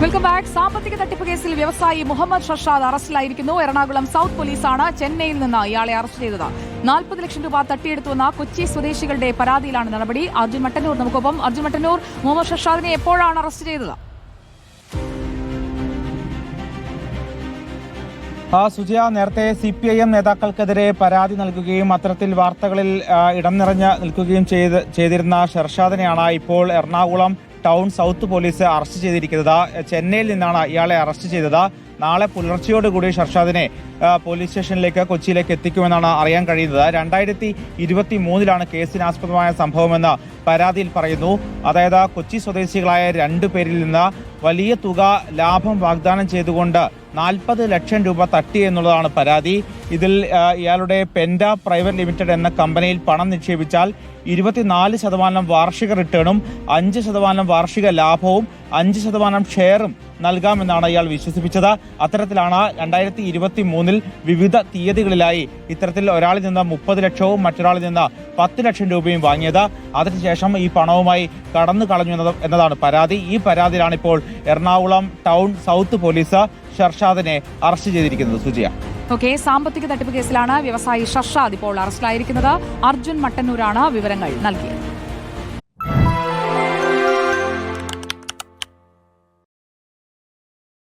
സാമ്പത്തിക തട്ടിപ്പ് കേസിൽ വ്യവസായി മുഹമ്മദ് ഷർഷാദ് അറസ്റ്റിലായിരിക്കുന്നു. എറണാകുളം സൗത്ത് പോലീസാണ് ചെന്നൈയിൽ നിന്ന് ഇയാളെ അറസ്റ്റ് ചെയ്തത്. നാൽപ്പത് ലക്ഷം രൂപ തട്ടിയെടുത്തുവെന്ന കൊച്ചി സ്വദേശികളുടെ പരാതിയിലാണ് നടപടി. അർജുൻ മട്ടന്നൂർ നമുക്കൊപ്പം. അർജുൻ മട്ടന്നൂർ മുഹമ്മദ് ഷർഷാദിനെ എപ്പോഴാണ് അറസ്റ്റ് ചെയ്തത്? ആ സുജയ നേരത്തെ സി പി ഐ എം നേതാക്കൾക്കെതിരെ പരാതി നൽകുകയും അത്തരത്തിൽ വാർത്തകളിൽ ഇടം നിറഞ്ഞ് നിൽക്കുകയും ചെയ്ത് ചെയ്തിരുന്ന ഷെർഷാദിനെയാണ് ഇപ്പോൾ Ernakulam town south police arrest ചെയ്തിരിക്കുന്നത്. ചെന്നൈയിൽ നിന്നാണ് ഇയാളെ അറസ്റ്റ് ചെയ്തത്. നാളെ പുലർച്ചയോടുകൂടി ഷർഷാദിനെ പോലീസ് സ്റ്റേഷനിലേക്ക് കൊച്ചിയിലേക്ക് എത്തിക്കുമെന്നാണ് അറിയാൻ കഴിയുന്നത്. രണ്ടായിരത്തി ഇരുപത്തി മൂന്നിലാണ് കേസിനാസ്പദമായ സംഭവമെന്ന് പരാതിയിൽ പറയുന്നു. അതായത് കൊച്ചി സ്വദേശികളായ രണ്ടു പേരിൽ നിന്ന് വലിയ തുക ലാഭം വാഗ്ദാനം ചെയ്തുകൊണ്ട് നാൽപ്പത് ലക്ഷം രൂപ തട്ടി എന്നുള്ളതാണ് പരാതി. ഇതിൽ ഇയാളുടെ പെൻഡ പ്രൈവറ്റ് ലിമിറ്റഡ് എന്ന കമ്പനിയിൽ പണം നിക്ഷേപിച്ചാൽ ഇരുപത്തിനാല് ശതമാനം വാർഷിക റിട്ടേണും അഞ്ച് ശതമാനം വാർഷിക ലാഭവും അഞ്ച് ശതമാനം ഷെയറും നൽകാമെന്നാണ് ഇയാൾ വിശ്വസിപ്പിച്ചത്. അത്തരത്തിലാണ് രണ്ടായിരത്തി ഇരുപത്തി മൂന്നിൽ വിവിധ തീയതികളിലായി ഇത്തരത്തിൽ ഒരാളിൽ നിന്ന് മുപ്പത് ലക്ഷവും മറ്റൊരാളിൽ നിന്ന് പത്ത് ലക്ഷം രൂപയും വാങ്ങിയത്. അതിനുശേഷം ഈ പണവുമായി കടന്നു കളഞ്ഞു എന്നതാണ് പരാതി. ഈ പരാതിയിലാണ് ഇപ്പോൾ എറണാകുളം ടൗൺ സൗത്ത് പോലീസ് ഷർഷാദിനെ അറസ്റ്റ് ചെയ്തിരിക്കുന്നത്. സുജിയ. ഓക്കെ സാമ്പത്തിക തട്ടിപ്പ് കേസിലാണ് വ്യവസായി ഷർഷാദ് ഇപ്പോൾ അറസ്റ്റിലായിരിക്കുന്നത്. അർജുൻ മട്ടന്നൂരാണ് വിവരങ്ങൾ നൽകിയത്.